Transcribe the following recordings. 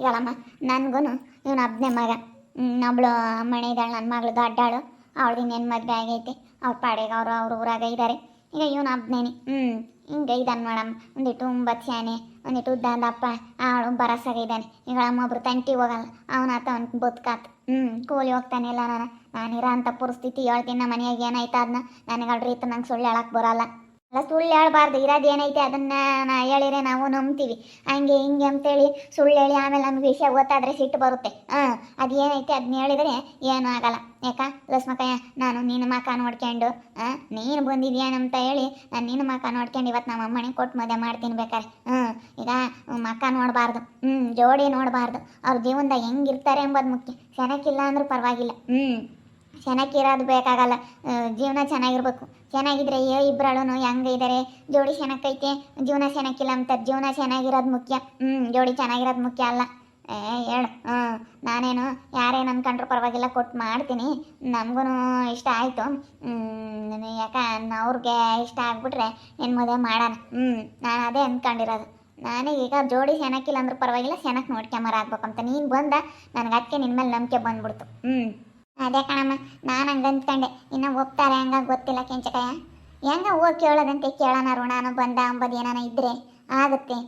ಹೇಳಮ್ಮ ನನಗೂ ಇವನು ಅಬ್ನೇ ಮಗ. ಅವಳು ಮನೆ ಇದ್ದಾಳೆ ನನ್ನ ಮಗಳು ದೊಡ್ಡಾಳು. ಅವಳು ಇನ್ನೇನು ಮದುವೆ ಆಗೈತೆ. ಅವ್ರ ಪಾಡಿಗೆ ಅವರು ಅವ್ರ ಊರಾಗ ಇದ್ದಾರೆ ಈಗ ಇವನು ಒಬ್ಬನೇನಿ ಹ್ಞೂ ಹಿಂಗೆ ಇದ್ದಾನೆ ನೋಡಮ್ಮ. ಒಂದಿಟ್ಟು ಶಾನೆ ಒಂದಿಟ್ಟು ಉದ್ದಾದಪ್ಪ ಅವಳು ಬರಸಾಗಿದ್ದಾನೆ ಈಗ ಒಬ್ಬರು ತಂಟಿ ಹೋಗಲ್ಲ. ಅವನಾತ ಅವ್ನ ಬದುಕಾತ. ಹ್ಞೂ ಕೂಲಿ ಹೋಗ್ತಾನೆ ಇಲ್ಲ ನಾನು. ನಾನಿರೋ ಅಂಥ ಪರಿಸ್ಥಿತಿ ಹೇಳ್ತೀನಿ. ನಮ್ಮ ಮನೆಯಾಗ ಏನಾಯ್ತು ಅದನ್ನ ನನಗೆ ಅಲ್ರಿ ಇತ್ತು ನಂಗೆ ಸುಳ್ಳು ಹೇಳಕ್ಕೆ ಬರೋಲ್ಲ. ಅಲ್ಲ, ಸುಳ್ಳು ಹೇಳ್ಬಾರ್ದು. ಇರೋದು ಏನೈತೆ ಅದನ್ನ ನಾ ಹೇಳಿದ್ರೆ ನಾವು ನಂಬ್ತೀವಿ. ಹಂಗೆ ಹಿಂಗೆ ಅಂತೇಳಿ ಸುಳ್ಳು ಹೇಳಿ ಆಮೇಲೆ ನಮ್ಗೆ ವಿಷಯ ಗೊತ್ತಾದ್ರೆ ಸಿಟ್ಟು ಬರುತ್ತೆ. ಹಾಂ, ಅದು ಏನೈತೆ ಅದನ್ನ ಹೇಳಿದ್ರೆ ಏನೂ ಆಗಲ್ಲ. ಯಾಕ? ಲಸ್ಮಕಯ್ಯ ನಾನು ನಿನ್ನ ಮಕ ನೋಡ್ಕೊಂಡು ನೀನು ಬಂದಿದ್ಯಾನಂತ ಹೇಳಿ ನಾನು ನಿನ್ನ ಮಕ ನೋಡ್ಕೊಂಡು ಇವತ್ತು ನಮ್ಮ ಅಮ್ಮನಿಗೆ ಕೊಟ್ಟು ಮದುವೆ ಮಾಡ್ತೀನಿ ಬೇಕಾರೆ. ಹ್ಞೂ ಈಗ ಮಕ ನೋಡಬಾರ್ದು. ಹ್ಞೂ ಜೋಡಿ ನೋಡಬಾರ್ದು. ಅವ್ರ ಜೀವನದಾಗ ಹೆಂಗಿರ್ತಾರೆ ಎಂಬುದು ಮುಖ್ಯ. ಚೆನ್ನಾಗಿಲ್ಲ ಅಂದ್ರೂ ಪರವಾಗಿಲ್ಲ. ಹ್ಞೂ ಚೆನ್ನಾಗಿರೋದು ಬೇಕಾಗಲ್ಲ. ಜೀವನ ಚೆನ್ನಾಗಿರ್ಬೇಕು. ಚೆನ್ನಾಗಿದ್ರೆ ಏ ಇಬ್ಬರಳು ಹೆಂಗೆ ಇದ್ದಾರೆ ಜೋಡಿ ಚೆನ್ನಾಗೈತೆ ಜೀವನ ಚೆನ್ನಾಗಿಲ್ಲ ಅಂತ ಜೀವನ ಚೆನ್ನಾಗಿರೋದು ಮುಖ್ಯ. ಹ್ಞೂ ಜೋಡಿ ಚೆನ್ನಾಗಿರೋದು ಮುಖ್ಯ ಅಲ್ಲ. ಏ, ಹೇಳು. ಹಾಂ, ನಾನೇನು ಯಾರೇನು ಕಂಡ್ರು ಪರವಾಗಿಲ್ಲ ಕೊಟ್ಟು ಮಾಡ್ತೀನಿ. ನಮಗೂ ಇಷ್ಟ ಆಯಿತು. ಯಾಕ ಅವ್ರಿಗೆ ಇಷ್ಟ ಆಗಿಬಿಟ್ರೆ ಏನು ಮದುವೆ ಮಾಡೋಣ. ಹ್ಞೂ ನಾನು ಅದೇ ಅಂದ್ಕೊಂಡಿರೋದು ನಾನೇ ಈಗ ಜೋಡಿ ಚೆನ್ನಾಗಿಲ್ಲ ಅಂದ್ರೂ ಪರವಾಗಿಲ್ಲ ಚೆನ್ನಾಗಿ ನೋಡ್ಕೊಂಬರ ಆಗ್ಬೇಕಂತ ನೀನು ಬಂದ, ನನಗೆ ಅದಕ್ಕೆ ನಿನ್ನ ಮೇಲೆ ನಂಬಿಕೆ ಬಂದ್ಬಿಡ್ತು. ಹ್ಞೂ ಅದೇ ಕಣಮ್ಮ, ನಾನು ಹಂಗೆ ಅಂದ್ಕೊಂಡೆ. ಇನ್ನ ಹೋಗ್ತಾರೆ ಹಂಗ ಗೊತ್ತಿಲ್ಲ ಕೆಂಚಕಯ್ಯ. ಹೆಂಗ ಹೋಗಿ ಕೇಳೋದಂತೆ ಕೇಳೋಣ ಋಣಾನು, ಬಂದ ಅಂಬದು ಏನಾನ ಇದ್ರೆ. ಆಗುತ್ತೆ.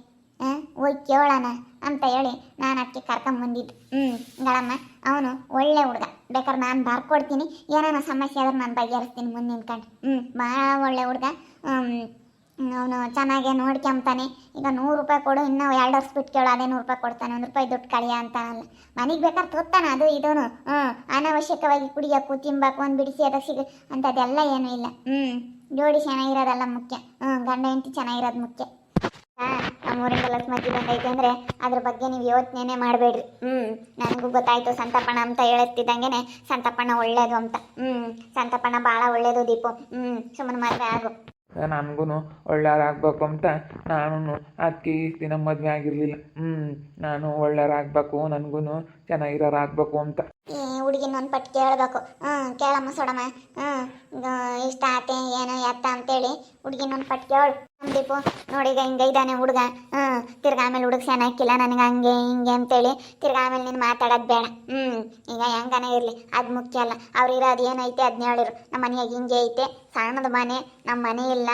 ಹಾಂ ಹೋಗಿ ಕೇಳೋಣ ಅಂತ ಹೇಳಿ ನಾನು ಅಕ್ಕಿ ಕರ್ಕೊಂಬಂದಿದ್ದು ಹ್ಞೂ ಗಳಮ್ಮ ಅವನು ಒಳ್ಳೆ ಹುಡುಗ. ಬೇಕಾದ್ರೆ ನಾನು ಬರ್ಕೊಡ್ತೀನಿ. ಏನಾನ ಸಮಸ್ಯೆ ಆದ್ರೆ ನಾನು ಬಗೆಹರಿಸ್ತೀನಿ ಮುಂದೆ ನಿಂತ್ಕೊಂಡು. ಹ್ಞೂ ಭಾಳ ಒಳ್ಳೆ ಹುಡುಗ. ಅವನು ಚೆನ್ನಾಗೆ ನೋಡ್ಕೊಂತಾನೆ. ಈಗ ನೂರು ರೂಪಾಯಿ ಕೊಡು, ಇನ್ನೂ ಎರಡು ವರ್ಷ ಬಿಟ್ಟು ಕೇಳು, ಅದೇ ನೂರು ರೂಪಾಯಿ ಕೊಡ್ತಾನೆ. ಒಂದು ರೂಪಾಯಿ ದುಡ್ಡು ಕಳಿಯ ಅಂತ ಅಲ್ಲ ಮನೆಗೆ ಬೇಕಾದ್ರೆ ತೊತ್ತಾನ ಅದು ಇದೂನು. ಹ್ಞೂ ಅನಾವಶ್ಯಕವಾಗಿ ಕುಡಿಯೋಕ್ಕೂ ತಿಂಬಾಕು ಒಂದು ಬಿಡಿಸಿ ಅದಕ್ಕೆ ಸಿಗ ಅಂಥದ್ದೆಲ್ಲ ಏನೂ ಇಲ್ಲ. ಹ್ಞೂ ಜೋಡಿ ಚೆನ್ನಾಗಿರೋದೆಲ್ಲ ಮುಖ್ಯ. ಹ್ಞೂ ಗಂಡ ಹೆಂಡತಿ ಚೆನ್ನಾಗಿರೋದು ಮುಖ್ಯ. ಹಾಂ ನಮ್ಮೂರಿಂದ ಲಕ್ಷ್ಮಜ್ಜಿ ಬಂದೈತೆ ಅಂದರೆ ಅದ್ರ ಬಗ್ಗೆ ನೀವು ಯೋಚನೆ ಮಾಡಬೇಡ್ರಿ. ಹ್ಞೂ ನನಗೂ ಗೊತ್ತಾಯ್ತು ಸಂತಪಣ ಅಂತ ಹೇಳುತ್ತಿದ್ದಂಗೆ ಸಂತಪಣ ಒಳ್ಳೇದು ಅಂತ. ಹ್ಞೂ ಸಂತಪಣ ಭಾಳ ಒಳ್ಳೇದು ದೀಪು. ಹ್ಞೂ ಸುಮ್ಮನೆ ಮದುವೆ ಆಗು. ನನಗೂ ಒಳ್ಳೆಯವರಾಗಬೇಕು ಅಂತ ನಾನು ಅದಕ್ಕೆ ಇಷ್ಟು ದಿನ ಮದುವೆ ಆಗಿರಲಿಲ್ಲ. ಹ್ಞೂ ನಾನು ಒಳ್ಳೆಯವರಾಗಬೇಕು ನನಗೂ ಚೆನ್ನಾಗಿರೋರಾಗಬೇಕು ಅಂತ. ಈ ಹುಡುಗಿನ ಒಂದು ಪಟ್ಟು ಕೇಳಬೇಕು. ಹ್ಞೂ ಕೇಳಮ್ಮ ಸೊಡಮ್ಮ ಹ್ಮ್ ಇಷ್ಟ ಆತೆ, ಏನು, ಎತ್ತ ಅಂತೇಳಿ ಹುಡುಗಿನ ಒಂದು ಪಟ್ಟು ಕೇಳು. ನೋಡಿ ಈಗ ಹಿಂಗೆ ಇದ್ದಾನೆ ಹುಡುಗ. ಹ್ಮ್ ತಿರ್ಗಾ ಆಮೇಲೆ ಹುಡುಗ ಚೆನ್ನಾಗಿಲ್ಲ ನನಗೆ ಹಂಗೆ ಹಿಂಗೆ ಅಂತೇಳಿ ತಿರ್ಗಾ ಆಮೇಲೆ ನೀನು ಮಾತಾಡೋದು ಬೇಡ. ಹ್ಮ್, ಈಗ ಹೆಂಗನೇ ಇರ್ಲಿ, ಅದು ಮುಖ್ಯ ಅಲ್ಲ. ಅವ್ರು ಇರೋದು ಏನೈತೆ ಅದನ್ನ ಹೇಳಿರು. ನಮ್ಮ ಮನೆಯಾಗ ಹಿಂಗೆ ಐತೆ. ಸಣ್ಣದ ಮನೆ ನಮ್ಮ ಮನೆ ಇಲ್ಲ.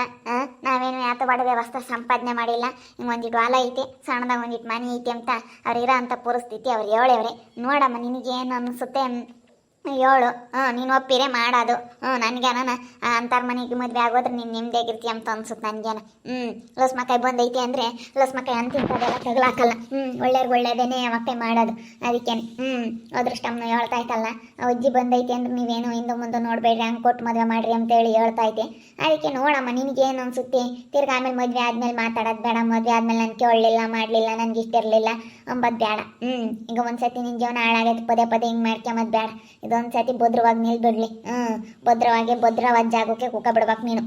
ನಾವೇನು ಯಾತ ಬಡ ವ್ಯವಸ್ಥೆ ಸಂಪಾದನೆ ಮಾಡಿಲ್ಲ. ಹಿಂಗೆ ಒಂದಿಟ್ಟು ಹೊಲ ಐತೆ, ಸಣ್ಣದಾಗ ಒಂದಿಟ್ಟು ಮನೆ ಐತೆ ಅಂತ ಅವ್ರು ಇರೋ ಅಂತ ಪರಿಸ್ಥಿತಿ ಅವ್ರು ಹೇಳವ್ರೆ ನೋಡಮ್ಮ ನಿನಗೇನು ಅನಿಸುತ್ತೆ ಏಳು. ಹಾಂ ನೀನು ಒಪ್ಪಿರೇ ಮಾಡೋದು. ಹ್ಞೂ ನನಗೇನ ಅಂತಾರ ಮನೆಗೆ ಮದುವೆ ಆಗೋದ್ರೆ ನೀನು ನಿಮ್ದಾಗಿರ್ತೀಯ ಅಂತ ಅನ್ಸುತ್ತೆ ನನಗೇನ ಹ್ಞೂ, ಲಸ್ಮಕಾಯಿ ಬಂದೈತಿ ಅಂದರೆ ಲಸ್ಮಕಾಯಿ ಅಂತಿಂತದೆಲ್ಲ ತಗಲಾಕಲ್ಲ ಹ್ಞೂ ಒಳ್ಳೆಯವ್ರಿಗೆ ಒಳ್ಳೇದೇನೆ ಮಕ್ಕಳು ಮಾಡೋದು. ಅದಕ್ಕೇನೆ, ಹ್ಞೂ ಅದೃಷ್ಟಮ್ಮನ ಹೇಳ್ತಾ ಇತ್ತಲ್ಲ. ಅಜ್ಜಿ ಬಂದೈತಿ ಅಂದ್ರೆ ನೀವೇನು ಹಿಂದೆ ಮುಂದೆ ನೋಡಬೇಡ್ರಿ, ಹಂಗೆ ಕೊಟ್ಟು ಮದುವೆ ಮಾಡ್ರಿ ಅಂತೇಳಿ ಹೇಳ್ತಾ ಇದ್ದೆ. ಅದಕ್ಕೆ ನೋಡಮ್ಮ ನಿನಗೇನು ಅನ್ಸುತ್ತೆ? ತಿರ್ಗಿ ಆಮೇಲೆ ಮದುವೆ ಆದಮೇಲೆ ಮಾತಾಡೋದು ಬೇಡ, ಮದುವೆ ಆದಮೇಲೆ ನನಗೆ ಕೇಳಲಿಲ್ಲ, ಮಾಡಲಿಲ್ಲ, ನನಗೆ ಇಷ್ಟ ಇರಲಿಲ್ಲ. ಅಂಬದು ಬೇಡ ಹ್ಞೂ, ಈಗ ಒಂದ್ಸತಿ ನಿನ್ನ ಜೀವನ ಹಾಳಾಗೈತೆ, ಪದೇ ಪದೇ ಹಿಂಗೆ ಮಾಡ್ಕೊಂಬದು ಬೇಡ. ಇದೊಂದು ಸತಿ ಭದ್ರವಾಗಿ ನಿಲ್ಬಿಡ್ಲಿ ಹ್ಮ್, ಭದ್ರವಾಗಿ ಭದ್ರವಾದ ಜಾಗಕ್ಕೆ ಕುಕ್ಕ ಬಿಡ್ಬೇಕು ನೀನು.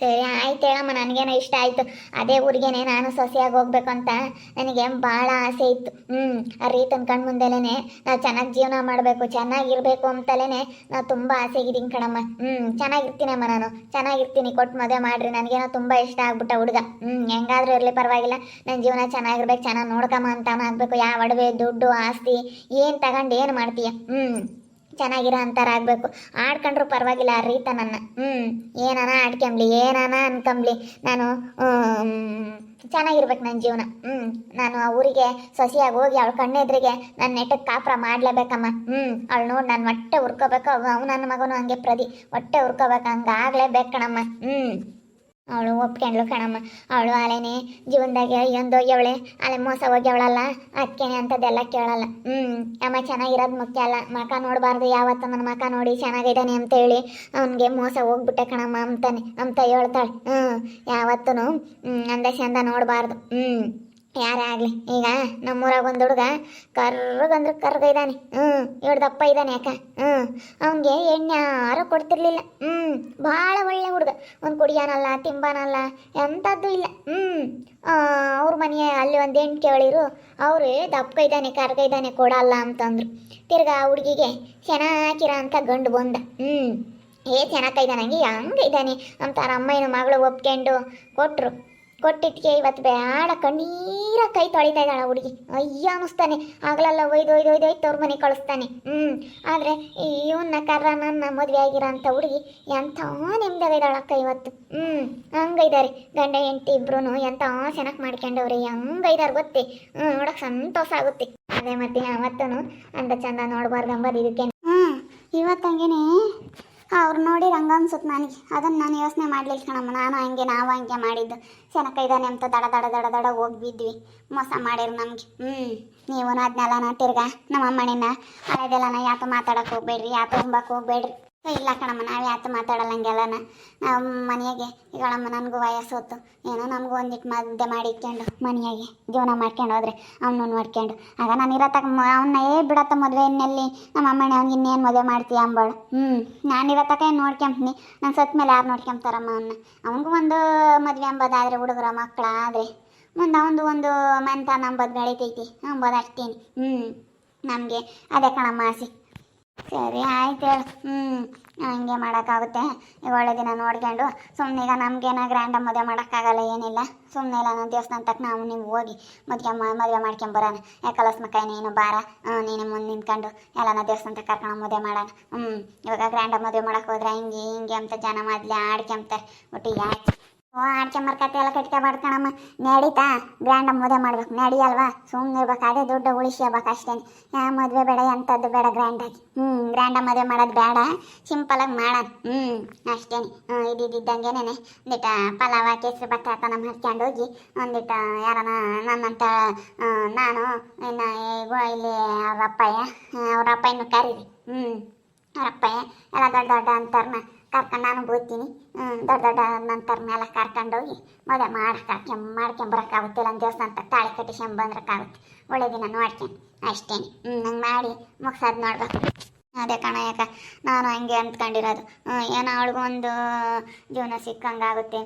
ಸರಿ, ಆಯ್ತು ಹೇಳಮ್ಮ, ನನಗೇನೋ ಇಷ್ಟ ಆಯ್ತು. ಅದೇ ಊರಿಗೇನೆ ನಾನು ಸೊಸೆಯಾಗಿ ಹೋಗ್ಬೇಕು ಅಂತ ನನಗೆ ಭಾಳ ಆಸೆ ಇತ್ತು. ಹ್ಞೂ ಆ ರೀತನ ಕಣ್ಣು ಮುಂದೆಲೇ ನಾವು ಚೆನ್ನಾಗಿ ಜೀವನ ಮಾಡಬೇಕು ಚೆನ್ನಾಗಿರ್ಬೇಕು ಅಂತಲೇ ನಾವು ತುಂಬ ಆಸೆಗಿದ್ದೀನಿ ಕಣಮ್ಮ. ಹ್ಞೂ ಚೆನ್ನಾಗಿರ್ತೀನಮ್ಮ ನಾನು. ಚೆನ್ನಾಗಿರ್ತೀನಿ ಕೊಟ್ಟು ಮದುವೆ ಮಾಡಿರಿ. ನನಗೇನೋ ತುಂಬ ಇಷ್ಟ ಆಗ್ಬಿಟ್ಟ ಹುಡುಗ. ಹ್ಞೂ ಹೆಂಗಾದ್ರೂ ಇರಲಿ ಪರವಾಗಿಲ್ಲ. ನನ್ನ ಜೀವನ ಚೆನ್ನಾಗಿರ್ಬೇಕು ಚೆನ್ನಾಗಿ ನೋಡ್ಕಮ್ಮ ಅಂತ ಆಗಬೇಕು. ಯಾವ ಒಡವೆ ದುಡ್ಡು, ಆಸ್ತಿ, ಏನು ತಗೊಂಡು ಏನು ಮಾಡ್ತೀಯ? ಹ್ಞೂ ಚೆನ್ನಾಗಿರೋ ಅಂತಾರ ಆಗಬೇಕು ಆಡ್ಕೊಂಡ್ರು ಪರವಾಗಿಲ್ಲ ಆ ರೀತ ನನ್ನ. ಹ್ಞೂ ಏನಾನ ಆಡ್ಕೊಂಬ್ಲಿ, ಏನಾನ ಅನ್ಕೊಂಬ್ಲಿ. ನಾನು ಚೆನ್ನಾಗಿರ್ಬೇಕು ನನ್ನ ಜೀವನ. ಹ್ಞೂ ನಾನು ಆ ಊರಿಗೆ ಸೊಸೆಯಾಗಿ ಹೋಗಿ ಅವಳ ಕಣ್ಣೆದ್ರಿಗೆ ನನ್ನ ನೆಟ್ಟಕ್ಕೆ ಕಾಪುರ ಮಾಡಲೇಬೇಕಮ್ಮ. ಹ್ಞೂ ಅವಳು ನೋಡಿ ನಾನು ಹೊಟ್ಟೆ ಹುರ್ಕೋಬೇಕು ಅವ್ ನನ್ನ ಮಗನು ಹಂಗೆ ಪ್ರದಿ. ಹೊಟ್ಟೆ ಹುರ್ಕೋಬೇಕು ಹಂಗೆ ಆಗ್ಲೇಬೇಕು ಕಣಮ್ಮ. ಹ್ಞೂ ಅವಳು ಒಪ್ಕೊಂಡ್ಳು ಕಣಮ್ಮ. ಅವಳು ಅಲೆನೆ ಜೀವನದಾಗ ಒಂದು ಹೋಗ್ಯವಳೆ ಅಲೆ ಮೋಸ ಹೋಗ್ಯವಳಲ್ಲ, ಅಕ್ಕೇನೆ ಅಂತದೆಲ್ಲ ಕೇಳಲ್ಲ. ಹ್ಞೂ ಅಮ್ಮ ಚೆನ್ನಾಗಿರೋದು ಮುಖ್ಯ ಅಲ್ಲ. ಮಕ ನೋಡಬಾರ್ದು ಯಾವತ್ತು ನನ್ನ ಮಕ ನೋಡಿ ಚೆನ್ನಾಗಿದ್ದಾನೆ ಅಂತ ಹೇಳಿ ಅವನಿಗೆ ಮೋಸ ಹೋಗ್ಬಿಟ್ಟೆ ಕಣಮ್ಮ ಅಂತಾನೆ, ಅಂತ ಹೇಳ್ತಾಳೆ. ಹ್ಞೂ ಯಾವತ್ತೂ ಅಂದ ಚಂದ ನೋಡಬಾರ್ದು. ಹ್ಞೂ ಯಾರೇ ಆಗಲಿ, ಈಗ ನಮ್ಮೂರಾಗ ಒಂದು ಹುಡುಗ ಕರ್ರಗಂದ್ರೆ ಕರ್ಗ ಇದ್ದಾನೆ ಹ್ಞೂ ಇವ್ರ ದಪ್ಪ ಇದ್ದಾನೆ ಯಾಕ? ಹ್ಞೂ ಅವನಿಗೆ ಎಣ್ಣೆ ಯಾರೂ ಕೊಡ್ತಿರ್ಲಿಲ್ಲ. ಹ್ಞೂ ಭಾಳ ಒಳ್ಳೆ ಹುಡುಗ. ಒಂದು ಕುಡಿಯಾನಲ್ಲ, ತಿಂಬಾನಲ್ಲ, ಎಂಥದ್ದು ಇಲ್ಲ. ಹ್ಞೂ ಅವ್ರ ಮನೆಯ ಅಲ್ಲಿ ಒಂದು ಹೆಣ್ಣು ಕೇಳಿರು, ಅವರು ದಪ್ಪ ಇದ್ದಾನೆ ಕರ್ಗ ಇದ್ದಾನೆ ಕೊಡಲ್ಲ ಅಂತಂದ್ರು. ತಿರ್ಗಾ ಆ ಹುಡುಗಿಗೆ, ಚೆನ್ನಾಗಿರೋ ಅಂತ ಗಂಡು ಬಂದ. ಹ್ಞೂ ಏ ಚೆನ್ನಾಗಿದ್ದಾನಂಗೆ ಹಂಗೆ ಇದ್ದಾನೆ ಅಂತ ಅವ್ರ ಅಮ್ಮಯ್ಯನ ಮಗಳು ಒಪ್ಕೊಂಡು ಕೊಟ್ಟರು ಕೊಟ್ಟಿಟ್ಗೆ ಇವತ್ತು ಬೇಡ ಕಣ್ಣೀರ ಕೈ ತೊಳಿತಾ ಇದ್ದಾಳ ಹುಡುಗಿ. ಅಯ್ಯ ಅನ್ನಿಸ್ತಾನೆ ಆಗಲಲ್ಲ ಒಯ್ದು ಒಯ್ದು ಒಯ್ದು ಒಯ್ದು ತವ್ರ ಮನೆ ಕಳಿಸ್ತಾನೆ. ಹ್ಞೂ ಆದರೆ ಇವನ್ನ ಕರ್ರ ನನ್ನ ಮದುವೆ ಆಗಿರೋ ಅಂಥ ಹುಡುಗಿ ಎಂಥ ನೆಮ್ಮದಿಯಾಗಿದ್ದಾಳ ಅಕ್ಕ ಇವತ್ತು. ಹ್ಞೂ ಹಂಗೈದಾರೆ. ಗಂಡ, ಹೆಂಡತಿ ಇಬ್ರು ಎಂಥ ಚೆನ್ನಾಗಿ ಮಾಡ್ಕೊಂಡವ್ರಿ. ಹೆಂಗೈದಾರೆ ಗೊತ್ತಿ? ಹ್ಞೂ ನೋಡಕ್ಕೆ ಸಂತೋಷ ಆಗುತ್ತೆ. ಅದೇ ಮತ್ತೆ ಯಾವತ್ತೂ ಅಂದ ಚಂದ ನೋಡ್ಬಾರ್ದು ಅಂಬದು ಇದಕ್ಕೆ ಹ್ಞೂ ಇವತ್ತಂಗೇನೆ ಅವ್ರು ನೋಡಿ ರಂಗ ಅನ್ಸುತ್ತೆ ನನಗೆ. ಅದನ್ನು ನಾನು ಯೋಚನೆ ಮಾಡಲಿಲ್ಲ ಕಣಮ್ಮ, ನಾನು ಹಂಗೆ, ನಾವು ಹಂಗೆ ಮಾಡಿದ್ದು. ಇದ್ದಾನೆ ಅಂತ ದಡ ದಡ ದಡ ದಡ ಹೋಗಿ ಬಿದ್ವಿ. ಮೋಸ ಮಾಡಿರು ನಮಗೆ. ಹ್ಞೂ ನೀವು ಅದನ್ನೆಲ್ಲ ತಿರ್ಗಾ ನಮ್ಮ ಅಮ್ಮನಿನ ನಾ ಯಾತು ಮಾತಾಡಕ್ಕೆ ಹೋಗ್ಬೇಡ್ರಿ ಯಾತು ತುಂಬಕ್ಕೆ ಹೋಗ್ಬೇಡ್ರಿ. ಇಲ್ಲ ಕಣಮ್ಮ, ನಾವು ಯಾತು ಮಾತಾಡಲ್ಲಂಗೆಲ್ಲನ ನಾವು ಮನೆಯಾಗೆ ಈಗಳಮ್ಮ ನನಗೂ ವಯಸ್ಸು ಹೊತ್ತು. ಏನೋ ನಮಗೂ ಒಂದಿಟ್ಟು ಮದ್ದೆ ಮಾಡಿ ಇಟ್ಕೊಂಡು ಮನೆಯಾಗೆ ಜೀವನ ಮಾಡ್ಕೊಂಡು ಹೋದ್ರೆ ಅವನು ಮಾಡ್ಕೊಂಡು. ಆಗ ನಾನು ಇರತ್ತಕ್ಕ ಅವನ್ನ ಏ ಬಿಡತ್ತ ಮದುವೆ ಇನ್ನೆಲ್ಲಿ ನಮ್ಮ ಅಮ್ಮನೇ ಅವ್ನಿಗೆ ಇನ್ನೇನು ಮದುವೆ ಮಾಡ್ತೀಯ ಅಂಬಾಳು. ಹ್ಞೂ ನಾನು ಇರತ್ತಕ್ಕ ಏನು ನೋಡ್ಕೊಂತೀನಿ? ನಾನು ಸತ್ತ ಮೇಲೆ ಯಾರು ನೋಡ್ಕೊಂತಾರಮ್ಮ ಅವನ್ನ ಅವನಿಗೂ ಒಂದು ಮದುವೆ ಅಂಬೋದಾದ್ರೆ ಹುಡುಗರ ಮಕ್ಕಳ ಆದರೆ. ಮುಂದೆ ಅವನದು ಒಂದು ಮಂತ ನಂಬೋದು ಬೆಳಿತೈತಿ. ಅಂಬೋದು ಅಷ್ಟೇನೆ. ಹ್ಞೂ ನಮಗೆ. ಅದೇ ಕಣಮ್ಮ ಆಸೆ. ಸರಿ, ಆಯ್ತು ಹೇಳು. ಹ್ಞೂ ಹಂಗೆ ಮಾಡೋಕ್ಕಾಗುತ್ತೆ. ಒಳ್ಳೆ ದಿನ ನೋಡ್ಕೊಂಡು ಸುಮ್ಮನೆ ಈಗ ನಮಗೇನ ಗ್ರ್ಯಾಂಡ್ ಮದುವೆ ಮಾಡೋಕ್ಕಾಗಲ್ಲ, ಏನಿಲ್ಲ. ಸುಮ್ಮನೆ ಇಲ್ಲ, ನಾನು ದೇವಸ್ಥಾನ ತಕ್ಕ ನಾವು ನೀವು ಹೋಗಿ ಮದುವೆ ಮದುವೆ ಮಾಡ್ಕೊಂಬರೋಣ ಯಾಕಲಸ್ ಮಕ್ಕ ನೀನು ಬಾರ. ನೀನು ಮುಂದೆ ನಿಂತ್ಕೊಂಡು ಎಲ್ಲನ ದೇವಸ್ಥಾನ ತಕ್ಕ ಕರ್ಕೊಂಡು ಮದುವೆ ಮಾಡೋಣ. ಹ್ಞೂ ಇವಾಗ ಗ್ರ್ಯಾಂಡ್ ಮದುವೆ ಮಾಡೋಕ್ಕೆ ಹೋದ್ರೆ ಹಿಂಗೆ ಹಿಂಗೆ ಅಂತ ಜನ ಮೊದಲೇ ಆಡ್ಕೊಂತಾರೆ. ಒಟ್ಟಿಗೆ ಆಯ್ತು ಓ ಆಡ್ಕೊಂಬರ್ಕತ್ತೆ ಎಲ್ಲ ಕಟ್ಕೊಬಾರ್ದು ಕಣಮ್ಮ. ನಡೀತಾ ಗ್ರ್ಯಾಂಡ್ ಮದುವೆ ಮಾಡ್ಬೇಕು. ನಡಿಯಲ್ವಾ? ಸುಮ್ಮನೆ ಇರ್ಬೇಕು. ಅದೇ ದುಡ್ಡು ಉಳಿಸ್ಕೋಬೇಕು ಅಷ್ಟೇ. ಮದುವೆ ಬೇಡ, ಎಂಥದ್ದು ಬೇಡ ಗ್ರ್ಯಾಂಡಾಗಿ ಹ್ಞೂ ಗ್ರ್ಯಾಂಡ ಮದುವೆ ಮಾಡೋದು ಬೇಡ. ಸಿಂಪಲಾಗಿ ಮಾಡೋಣ ಹ್ಞೂ ಅಷ್ಟೇ ಹ್ಞೂ ಇದ್ದಿದ್ದಂಗೆನೇ ಒಂದಿಟ ಪಲಾವ, ಕೇಸರಿ ಬಟ್ಟೆ ಹಾಕೊಂಡು ಹರ್ಕೊಂಡು ಹೋಗಿ, ಒಂದಿಟ ಯಾರನ ನನ್ನಂತ ನಾನು, ಇನ್ನು ಇಲ್ಲಿ ಅವ್ರ ಅಪ್ಪಯ್ಯ ಅವ್ರ ಕರೀರಿ. ಹ್ಞೂ ಅವ್ರ ಎಲ್ಲ ದೊಡ್ಡ ದೊಡ್ಡ ಅಂತಾರನ್ನ ಕರ್ಕೊಂಡು ನಾನು ಬೋಗ್ತೀನಿ ದೊಡ್ಡ ದೊಡ್ಡ ನಂತರನ್ನೆಲ್ಲ ಕರ್ಕೊಂಡೋಗಿ ಮದುವೆ ಮಾಡಕ್ಕೆ ಮಾಡ್ಕೊಂಬರಕ್ಕಾಗುತ್ತಿಲ್ಲ ಒಂದು ದೇವಸ್ಥಾನ ತಾಳಿ ಕಟ್ಟಿಸ್ಕೊಂಬಂದ್ರಕ್ಕಾಗುತ್ತೆ ಒಳ್ಳೆ ದಿನ ನೋಡ್ತೀನಿ ಅಷ್ಟೇ ಹ್ಞೂ ಹಂಗೆ ಮಾಡಿ ಮುಗ್ಸೋದು ನೋಡ್ಬೇಕು. ಅದೇ ಕಣ ಯಾಕ, ನಾನು ಹಂಗೆ ಅಂದ್ಕೊಂಡಿರೋದು. ಏನೋ ಅವಳಿಗೂ ಒಂದು ಜೀವನ ಸಿಕ್ಕಂಗಾಗುತ್ತೆ.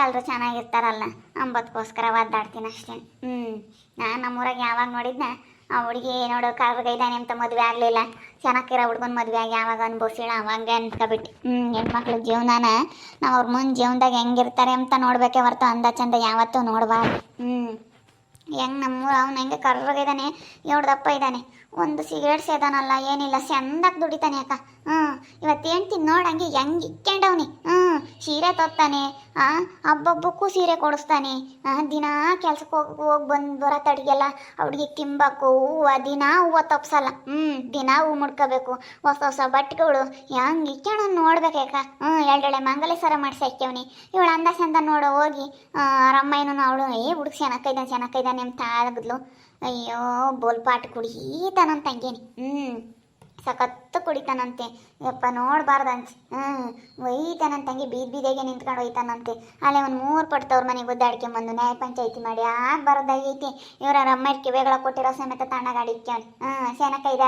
ಎಲ್ಲರೂ ಚೆನ್ನಾಗಿರ್ತಾರಲ್ಲ, ಅಂಬತ್ಕೋಸ್ಕರ ಒದ್ದಾಡ್ತೀನಿ ಅಷ್ಟೇ ಹ್ಞೂ ನಾನು ನಮ್ಮೂರಾಗ ಯಾವಾಗ ನೋಡಿದ್ನ, ಆ ಹುಡುಗಿ ನೋಡು, ಕರ್ಗೈದಾನೆ ಅಂತ ಮದುವೆ ಆಗಲಿಲ್ಲ. ಚೆನ್ನಾಗಿರೋ ಹುಡ್ಗನ ಮದುವೆ ಆಗಿ ಯಾವಾಗ ಅನ್ಭವಿಸಿಳ ಅವಾಗ ಅನ್ಸ್ಕೊಬಿಟ್ಟು ಹ್ಞೂ ಹೆಣ್ಮಕ್ಳ ಜೀವನಾನ ನಾವು ಅವ್ರ ಮುಂದೆ ಜೀವನದಾಗ ಹೆಂಗಿರ್ತಾರೆ ಅಂತ ನೋಡ್ಬೇಕೆ ಹೊರ್ತು ಅಂದ ಚಂದ ಯಾವತ್ತೂ ನೋಡಬಾರ್ದು. ಹ್ಞೂ ಹೆಂಗೆ ನಮ್ಮೂರು ಅವ್ನು ಹೆಂಗೆ ಕರ್ರಗಿದ್ದಾನೆ ದಪ್ಪ ಇದ್ದಾನೆ ಒಂದು ಸಿಗರೇಟ್ ಸೇದಾನಲ್ಲ, ಏನಿಲ್ಲ, ಚಂದಾಗಿ ದುಡಿತಾನೆ ಅಕ್ಕ. ಹ್ಞೂ ಇವತ್ತೇನು ತಿನ್ನೋಡಂಗೆ ನೋಡಂಗೆ ಹೆಂಗೆ ಇಕ್ಕೊಂಡವ್ನಿ. ಹ್ಞೂ, ಸೀರೆ ತೊತ್ತಾನೆ ಆ, ಹಬ್ಬಬ್ಬಕ್ಕೂ ಸೀರೆ ಕೊಡಿಸ್ತಾನೆ. ದಿನಾ ಕೆಲ್ಸಕ್ಕೆ ಹೋಗಿ ಹೋಗಿ ಬಂದು ಬರೋ ತಡಿಗೆಲ್ಲ ಅವ್ಳಿಗೆ ತಿಂಬಾಕು ಹೂವು, ದಿನಾ ಹೂವು ತಪ್ಸಲ್ಲ. ಹ್ಞೂ, ದಿನಾ ಹೂವು ಮುಡ್ಕೋಬೇಕು. ಹೊಸ ಹೊಸ ಬಟ್ಟೆಗಳು, ಹೆಂಗೆ ಇಕ್ಕೋಣ ನೋಡ್ಬೇಕೇಕ ಹ್ಞೂ ಎರಡೆಳೆ ಮಂಗಲಿ ಸರ ಮಾಡಿಸಿ ಹಾಕ್ಯವನಿ. ಇವಳು ಅಂದ ನೋಡೋ, ಹೋಗಿ ರಮ್ಮಯ್ಯನೂ ಅವಳು, ಏ, ಹುಡುಗ ಚೆನ್ನಾಗೈದಾನೆ ಚೆನ್ನಾಗಿದ್ದಾನೆ ಅಂತ ಆಗಿದ್ಲು ಅಯ್ಯೋ ಬೋಲ್ಪಾಟ್ ಕುಡಿತಾನಂತ ಹಂಗೇನಿ. ಹ್ಞೂ ಸಖತ್ತು ಕುಡಿತಾನಂತೆ. ಯಪ್ಪ, ನೋಡಬಾರ್ದಂತೆ. ಹ್ಞೂ ಒಯ್ತಾನಂತ ಹಂಗೆ, ಬೀದ್ ಬೀದಿಗೆ ನಿಂತ್ಕೊಂಡು ಒಯ್ತಾನಂತೆ. ಅಲ್ಲೇ ಒಂದು ಮೂರು ಪಟ್ಟು ತವ್ರ ಮನೆಗೆ ಗುದ್ದಾಡ್ಕೊಂಬಂದು ನ್ಯಾಯ ಪಂಚಾಯತಿ ಮಾಡಿ ಆಗ್ಬಾರ್ದಾಗೈತಿ ಇವರ ರಮ್ಮ ಕಿವೆಗಳ ಕೊಟ್ಟಿರೋ ಸಮೇತ ತಣ್ಣಗಾಡಿ ಇಕ್ಕ್ಯಾನ ಹ್ಞೂ ಸೆನಕೈದ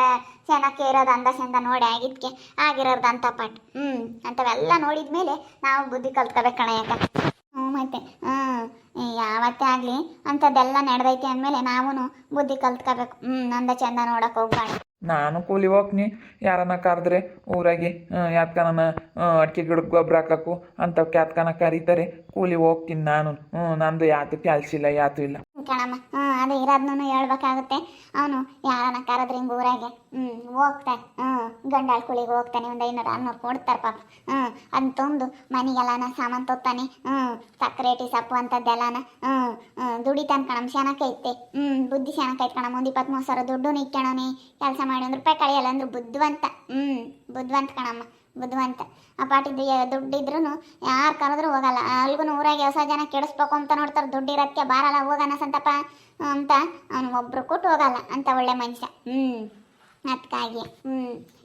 ಸೆನಕ್ಕೆ ಇರೋದು ಅಂದ ಚಂದ ನೋಡಿ ಆಗಿದ್ಕೆ ಆಗಿರೋದು ಅಂತ ಪಾಟ್. ಹ್ಞೂ ಅಂಥವೆಲ್ಲ ನೋಡಿದ್ಮೇಲೆ ನಾವು ಬುದ್ಧಿ ಕಲ್ತ್ಕೋಬೇಕಣ ಯಾಕ? ಹ್ಞೂ ಮತ್ತೆ ಹ್ಞೂ ಯಾವತ್ತೇ ಆಗಲಿ ಅಂಥದ್ದೆಲ್ಲ ನಡೆದೈತೆ ಅಂದಮೇಲೆ ನಾವೂನು ಬುದ್ಧಿ ಕಲ್ತ್ಕೋಬೇಕು. ಹ್ಞೂ ನಂದ ಚಂದ ನೋಡಕ್ಕೆ ಹೋಗ್ಬಾರ್ದು. ನಾನು ಕೂಲಿ ಹೋಗ್ನಿ ಯಾರನ್ನ ಕರೆದ್ರೆ ಊರಾಗಿ ಯಾತ್ಕನ ಅಡಿಕೆ ಗಿಡಕ್ಕೆ ಗೊಬ್ಬರ ಹಾಕಕ್ಕು ಅಂಥವ್ಕೆ ಯಾತ್ಕನ ಕರೀತಾರೆ. ಕೂಲಿ ಹೋಗ್ತೀನಿ ನಾನು. ಹ್ಞೂ ನಂದು ಯಾತು ಕೆಲ್ಸ ಇಲ್ಲ ಯಾತು ಇಲ್ಲ. ಕಣಮ್ಮ. ಹ್ಞೂ ಅದು ಇರೋದನ್ನೂ ಹೇಳ್ಬೇಕಾಗುತ್ತೆ. ಅವನು ಯಾರನ ಕರೆದ್ರಿ ಹಿಂಗೆ ಊರಾಗೆ ಹ್ಞೂ ಹೋಗ್ತಾನೆ. ಹ್ಞೂ ಗಂಡಾಳ ಕುಳಿಗೆ ಹೋಗ್ತಾನೆ, ಒಂದು ಐನೂರು, ಆರ್ನೂರು ಕೊಡ್ತಾರೆ ಪಾಪ. ಹ್ಞೂ ಅದನ್ನ ತಂದು ಮನೆಗೆಲ್ಲನ ಸಾಮಾನು ತೊತ್ತಾನೆ ಹ್ಞೂ ಸಕ್ಕರೆ ಟೀ ಸಪ್ಪು ಅಂಥದ್ದೆಲ್ಲನ ಹ್ಞೂ ದುಡಿತಾನೆ ಕಣಮ್ಮ ಐತೆ. ಹ್ಞೂ ಬುದ್ಧಿ ಚೆನ್ನಾಗೈತೆ ಕಣಮ್ಮ. ಒಂದು ಇಪ್ಪತ್ತ್ಮೂರು ಸಾವಿರ ದುಡ್ಡು ಇಕ್ಕಣನಿ ಕೆಲಸ ಮಾಡಿ ಒಂದು ರೂಪಾಯಿ ಕಳಿಯಲ್ಲ ಅಂದ್ರೆ ಬುದ್ಧಿವಂತ. ಹ್ಞೂ ಬುದ್ಧಿವಂತ ಕಣಮ್ಮ. ಬುದ್ಧಿವಂತ. ಆ ಪಾಟಿದ್ದು ದುಡ್ಡಿದ್ರು ಯಾರು ಕರೆದ್ರು ಹೋಗಲ್ಲ. ಅಲ್ಗೂ ಊರಾಗೆ ಹೊಸ ಜನ ಕೆಡಿಸ್ಬೇಕು ಅಂತ ನೋಡ್ತಾರೆ ದುಡ್ಡು ಇರೋದಕ್ಕೆ ಬಾರಲ್ಲ ಹೋಗೋಣ ಸಂತಪ್ಪ ಅಂತ ಅವನು ಒಬ್ರು ಕೊಟ್ಟು ಹೋಗಲ್ಲ ಅಂತ ಒಳ್ಳೆ ಮನುಷ್ಯ. ಹ್ಞೂ ಅದಕ್ಕಾಗಿ ಹ್ಞೂ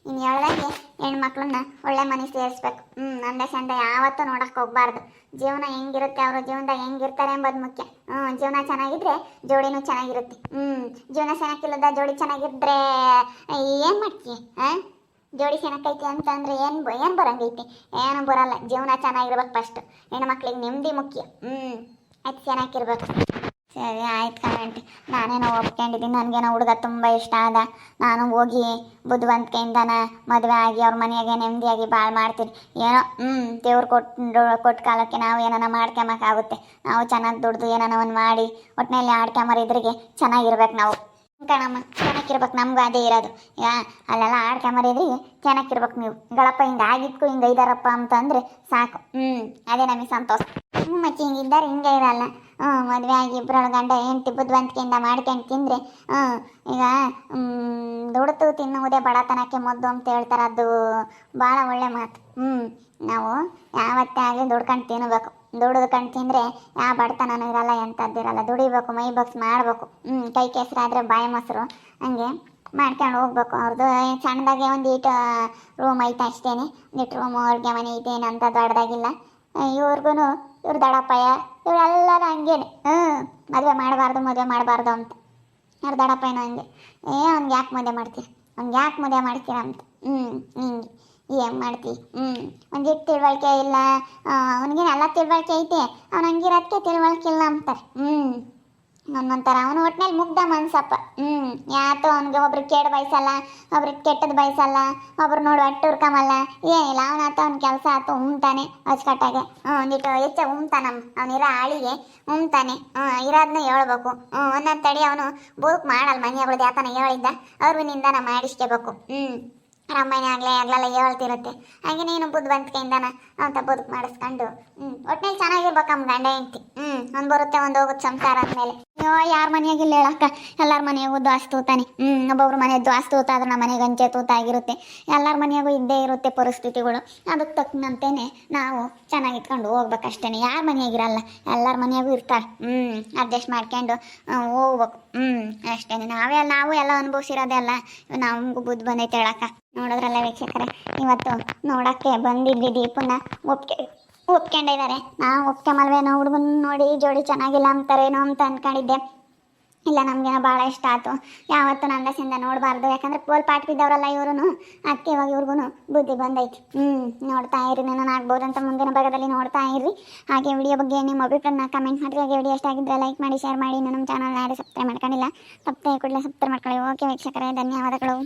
ಇನ್ನು ಹೇಳ್ದಂಗೆ ಹೆಣ್ಮಕ್ಳನ್ನ ಒಳ್ಳೆ ಮನೆ ಸೇರಿಸ್ಬೇಕು. ಹ್ಞೂ ಅಂದ ಚಂದ ಯಾವತ್ತೂ ನೋಡಕ್ಕೆ ಹೋಗ್ಬಾರ್ದು. ಜೀವನ ಹೆಂಗಿರುತ್ತೆ ಅವರು ಜೀವನದಾಗ ಹೆಂಗಿರ್ತಾರೆ ಎಂಬುದು ಮುಖ್ಯ. ಹ್ಞೂ ಜೀವನ ಚೆನ್ನಾಗಿದ್ರೆ ಜೋಡಿನೂ ಚೆನ್ನಾಗಿರುತ್ತೆ. ಹ್ಞೂ ಜೀವನ ಚೆನ್ನಾಗಿಲ್ಲದ ಜೋಡಿ ಚೆನ್ನಾಗಿದ್ರೆ ಏನು ಮಾಡ್ತೀಯ ಹಾಂ ಜೋಡಿ ಏನಕ್ಕೈತಿ ಅಂತಂದ್ರೆ ಏನು ಏನು ಬರಂಗೈತಿ? ಏನು ಬರಲ್ಲ. ಜೀವನ ಚೆನ್ನಾಗಿರ್ಬೇಕು ಫಸ್ಟ್ ಹೆಣ್ಮಕ್ಳಿಗೆ ನೆಮ್ಮದಿ ಮುಖ್ಯ. ಹ್ಞೂ ಆಯ್ತು ಚೆನ್ನಾಗಿರ್ಬೇಕು ಸರಿ, ಆಯ್ತು ಕಣಂಟಿ. ನಾನೇನೋ ಒಪ್ಕೊಂಡಿದ್ದೀನಿ. ನನಗೇನೋ ಹುಡುಗ ತುಂಬ ಇಷ್ಟ ಆದ. ನಾನು ಹೋಗಿ ಬುದ್ಧಿವಂತಿಕೆಯಿಂದನ ಮದುವೆ ಆಗಿ ಅವ್ರ ಮನೆಯಾಗೆ ನೆಮ್ಮದಿಯಾಗಿ ಬಾಳ್ ಮಾಡ್ತೀನಿ. ಏನೋ ಹ್ಞೂ ದೇವ್ರು ಕೊಟ್ಟು ಕೊಟ್ಟ ಕಾಲಕ್ಕೆ ನಾವು ಏನಾನ ಮಾಡ್ಕೊಂಬಕ್ಕಾಗುತ್ತೆ ನಾವು ಚೆನ್ನಾಗಿ ದುಡ್ದು ಏನಾನ ಒಂದು ಮಾಡಿ ಒಟ್ಟಿನಲ್ಲಿ ಆಡ್ಕೊಂಬರಿದ್ರಿಗೆ ಚೆನ್ನಾಗಿರ್ಬೇಕು ನಾವು. ಕಣಮ್ಮ, ಚೆನ್ನಾಗಿರ್ಬೇಕು, ನಮಗೂ ಅದೇ ಇರೋದು. ಈಗ ಅಲ್ಲೆಲ್ಲ ಚೆನ್ನಾಗಿ ಚೆನ್ನಾಗಿರ್ಬೇಕು ನೀವು. ಗಳಪ್ಪ, ಹಿಂಗೆ ಆಗಿದ್ಕು ಹಿಂಗೆ ಐದಾರಪ್ಪ ಅಂತಂದ್ರೆ ಸಾಕು. ಹ್ಞೂ ಅದೇ ನಮಗೆ ಸಂತೋಷ. ಹ್ಞೂ ಮತ್ತೆ ಹಿಂಗಿದ್ದಾರೆ, ಹಿಂಗೆ ಇರಲ್ಲ. ಮದುವೆ ಆಗಿ ಇಬ್ಬರೊಳ ಗಂಡ ಹೆಂಡತಿ ಬುದ್ಧಿವಂತಿಕೆಯಿಂದ ಮಾಡ್ಕೊಂಡು ತಿಂದರೆ ಈಗ ದುಡಿದು ತಿನ್ನುವುದೇ ಬಡತನಕ್ಕೆ ಮದ್ದು ಅಂತ ಹೇಳ್ತಾರೆ ಅದು ಭಾಳ ಒಳ್ಳೆ ಮಾತು. ಹ್ಞೂ, ನಾವು ಯಾವತ್ತೇ ಆಗಲಿ ದುಡ್ಕೊಂಡು ತಿನ್ನಬೇಕು ದುಡಿದ್ಕೊಂಡು ತಿಂದರೆ ಯಾವ ಬಡತನನೂ ಇರಲ್ಲ ಎಂಥದ್ದಿರಲ್ಲ ದುಡಿಬೇಕು, ಮೈ ಬಗ್ಸ್ ಮಾಡಬೇಕು. ಹ್ಞೂ, ಕೈ ಕೆಸರಾದರೆ ಬಾಯಿ ಮೊಸರು. ಹಂಗೆ ಮಾಡ್ಕೊಂಡು ಹೋಗ್ಬೇಕು. ಅವ್ರದ್ದು ಸಣ್ಣದಾಗೆ ಒಂದು ರೂಮ್ ಐತೆ ಅಷ್ಟೇನೆ. ಒಂದಿಟ್ಟು ರೂಮ್ ಅವ್ರಿಗೆ ಮನೆ ಇದೆ ಏನಂತ ದೊಡ್ಡದಾಗಿಲ್ಲ. ಇವ್ರಿಗೂ ಇವ್ರ ದಡಪ್ಪಯ್ಯ ಇವರೆಲ್ಲರೂ ಹಂಗೇನೆ. ಹ್ಞೂ ಮದುವೆ ಮಾಡಬಾರ್ದು ಮದುವೆ ಮಾಡಬಾರ್ದು ಅಂತ. ಅವ್ರ ದಡಪ್ಪಯ್ಯನೂ ಹಂಗೆ. ಏ, ಅವ್ನಿಗೆ ಯಾಕೆ ಮದುವೆ ಮಾಡ್ತೀರಿ ಅವ್ನಿಗೆ ಯಾಕೆ ಮದುವೆ ಮಾಡ್ತೀರಾ ಅಂತ. ಹ್ಞೂ ಹಿಂಗೆ ಏನು ಮಾಡ್ತಿ? ಹ್ಞೂ ಒಂದಿಟ್ಟು ತಿಳುವಳಿಕೆ ಇಲ್ಲ. ಅವನಿಗೇನು ಎಲ್ಲ ತಿಳುವಳಿಕೆ ಐತೆ. ಅವ್ನು ಹಂಗಿರೋದಕ್ಕೆ ತಿಳುವಳಿಕೆ ಇಲ್ಲ ಅಂತಾರೆ. ಹ್ಞೂ ಒಂದೊಂಥರ ಅವನು ಒಟ್ನಲ್ಲಿ ಮುಗ್ಧ ಮನ್ಸಪ್ಪ. ಹ್ಞೂ ಯಾತೋ ಅವನಿಗೆ ಒಬ್ರಿಗೆ ಕೇಡು ಬಯಸಲ್ಲ ಒಬ್ರಿಗೆ ಕೆಟ್ಟದ್ದು ಬಯಸಲ್ಲ, ಒಬ್ರು ನೋಡಿ ಒಟ್ಟು ಹುರ್ಕಮಲ್ಲ ಏನಿಲ್ಲ ಅವನಾತ ಅವ್ನ ಕೆಲಸ ಆತು, ಉಮ್ತಾನೆ ಅಚ್ಚುಕಟ್ಟಾಗೆ. ಹ್ಞೂ ಒಂದಿಟ್ಟು ಹೆಚ್ಚ ಉಮ್ತಾನಮ್ಮ ಅವನಿರೋ ಆಳಿಗೆ ಉಮ್ತಾನೆ. ಹ್ಞೂ ಇರೋದನ್ನ ಹೇಳ್ಬೇಕು. ಹ್ಞೂ ಒಂದೊಂದು ತಡಿ ಅವನು ಬುಕ್ ಮಾಡಲ್ಲ ಮನೆಯೊಳಗೆ ಯಾತನ ಹೇಳಿದ್ದ. ಅವ್ರ ನಿಂದನ ಮಾಡಿಸ್ಕೋಬೇಕು. ಹ್ಞೂ ರಮ್ಮನೆ ಆಗಲೇ ಆಗ್ಲೆಲ್ಲ ಹೇಳ್ತಿರುತ್ತೆ. ಹಾಗೆ ನೀನು ಬುದ್ಧಿವಂತಿಕೆಯಿಂದನ ಅಂತ ಬದುಕು ಮಾಡಿಸ್ಕೊಂಡು ಹ್ಞೂ ಒಟ್ನಲ್ಲಿ ಚೆನ್ನಾಗಿರ್ಬೇಕಮ್ಮ ಗಂಡ ಹೆಂಡ್ತಿ. ಹ್ಞೂ ಒಂದು ಬರುತ್ತೆ, ಒಂದು ಹೋಗುತ್ತೆ ಸಂಸಾರ ಅಂದಮೇಲೆ ಅಯ್ಯೋ, ಯಾರ ಮನೆಯಾಗಿಲ್ಲ ಹೇಳಕ್ಕ? ಎಲ್ಲರ ಮನೆಯಾಗೂ ದ್ವಾಸ್ ತೂತಾನೆ. ಹ್ಞೂ ಒಬ್ಬೊಬ್ರ ಮನೆ ದ್ವಾಸ್ ತೂತ ಆದ್ರೆ ನಮ್ಮ ಮನೆಗೆ ಅಂಚೆ ತೂತ ಆಗಿರುತ್ತೆ. ಎಲ್ಲರ ಮನೆಯಾಗೂ ಇದ್ದೇ ಇರುತ್ತೆ ಪರಿಸ್ಥಿತಿಗಳು. ಅದಕ್ಕೆ ತಕ್ಕಂತೆಯೇ ನಾವು ಚೆನ್ನಾಗಿ ಇಟ್ಕೊಂಡು ಹೋಗ್ಬೇಕಷ್ಟೇ ಯಾರ ಮನೆಯಾಗಿರಲ್ಲ ಎಲ್ಲರ ಮನೆಯಾಗೂ ಇರ್ತಾರೆ ಹ್ಞೂ ಅಡ್ಜಸ್ಟ್ ಮಾಡ್ಕೊಂಡು ಹೋಗ್ಬೇಕು. ಹ್ಞೂ ಅಷ್ಟೇ ನಾವೇ, ನಾವು ಎಲ್ಲ ಅನುಭವಿಸಿರೋದೇ ಅಲ್ಲ. ನಮಗೂ ಬುದ್ಧಿ ಬಂದೈತೆ ಹೇಳಕ್ಕ. ನೋಡಿದ್ರಲ್ಲ ವೀಕ್ಷಕರೇ, ಇವತ್ತು ನೋಡಕ್ಕೆ ಬಂದಿದ್ವಿ ದೀಪನ. ಒಪ್ಕೆ, ಒಪ್ಕೊಂಡಿದ್ದಾರೆ. ನಾವು ಒಪ್ಕೊಂಬಲ್ವೇನೋ ಹುಡುಗನ ನೋಡಿ ಜೋಡಿ ಚೆನ್ನಾಗಿಲ್ಲ ಅಂತಾರೇನೋ ಅಂತ ಅನ್ಕೊಂಡಿದ್ದೆ. ಇಲ್ಲ, ನಮಗೇನೋ ಭಾಳ ಇಷ್ಟ ಆಯ್ತು ಯಾವತ್ತೂ ನಂದಸಿಂದ ನೋಡಬಾರ್ದು. ಯಾಕಂದ್ರೆ ಪೋಲ್ ಪಾಟ್ ಬಿದ್ದವರಲ್ಲ ಇವರು ಅದಕ್ಕೆ ಇವಾಗ ಇವ್ರಿಗೂ ಬುದ್ಧಿ ಬಂದೈತಿ. ಹ್ಞೂ ನೋಡ್ತಾ ಇರಿ ನಾನು ಆಗ್ಬೋದು ಅಂತ ಮುಂದಿನ ಭಾಗದಲ್ಲಿ ನೋಡ್ತಾ ಇರಿ ಹಾಗೆ ವಿಡಿಯೋ ಬಗ್ಗೆ ನಿಮ್ಮ ಅಭಿಪ್ರಾಯನ ಕಮೆಂಟ್ ಮಾಡಿರಿ. ಹಾಗೆ ವಿಡಿಯೋ ಆಗಿದ್ದರೆ ಲೈಕ್ ಮಾಡಿ, ಶೇರ್ ಮಾಡಿ. ನಮ್ಮ ಚಾನಲ್ನ ಯಾರು ಸಬ್ಸ್ಕ್ರೈಬ್ ಮಾಡ್ಕೊಂಡಿಲ್ಲ ತಪ್ಪದೆ ಕೂಡಲೇ ಸಬ್ಸ್ಕ್ರೈಬ್ ಮಾಡ್ಕೊಳ್ಳಿ. ಓಕೆ ವೀಕ್ಷಕರೇ, ಧನ್ಯವಾದಗಳು.